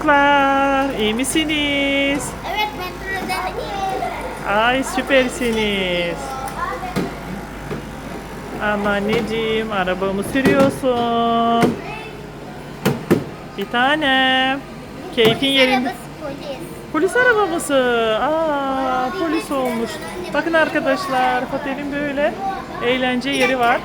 çocuklar. iyi misiniz? Evet metroda iyi. Ay süpersiniz. Ama anneciğim arabamı sürüyorsun. Bir tane. Keyfin yerinde. Polis arabası. Aa, polis olmuş. Bakın arkadaşlar, otelin böyle eğlence yeri var.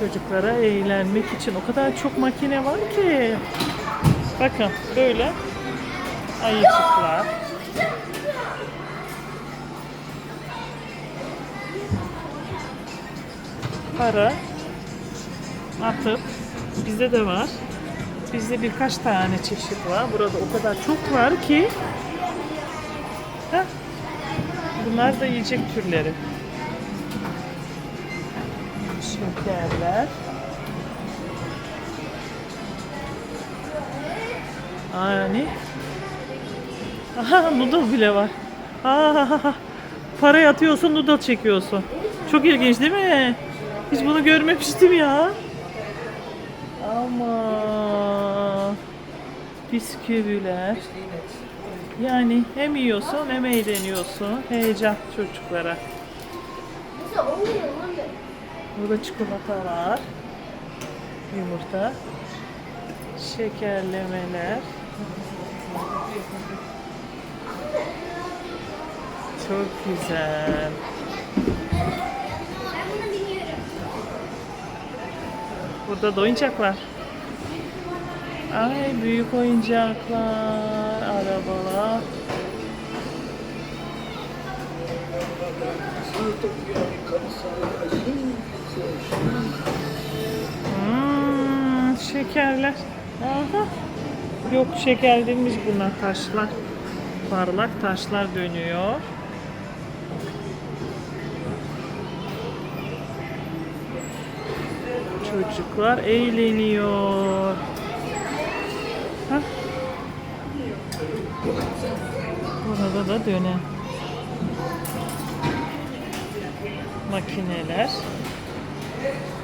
Çocuklara eğlenmek için o kadar çok makine var ki. Bakın böyle ayıcıklar. Para atıp bizde de var. Bizde birkaç tane çeşit var. Burada o kadar çok var ki. Heh. Bunlar da yiyecek türleri. Şekerler. Yani. Aha noodle bile var. Aa, parayı atıyorsun noodle çekiyorsun. Çok ilginç değil mi? Hiç bunu görmemiştim ya. Ama bisküviler. Yani hem yiyorsun hem eğleniyorsun. Heyecan çocuklara. Burada çikolata var. Yumurta. Şekerlemeler. Çok güzel. Ben bunu biliyorum. Burada da oyuncaklar. Ay büyük oyuncaklar, arabalar. Hmm, şekerler. Aha. Yok şeker değilmiş bunlar taşlar. Parlak taşlar dönüyor. Çocuklar eğleniyor. Hah. Burada da dönen makineler. Gracias.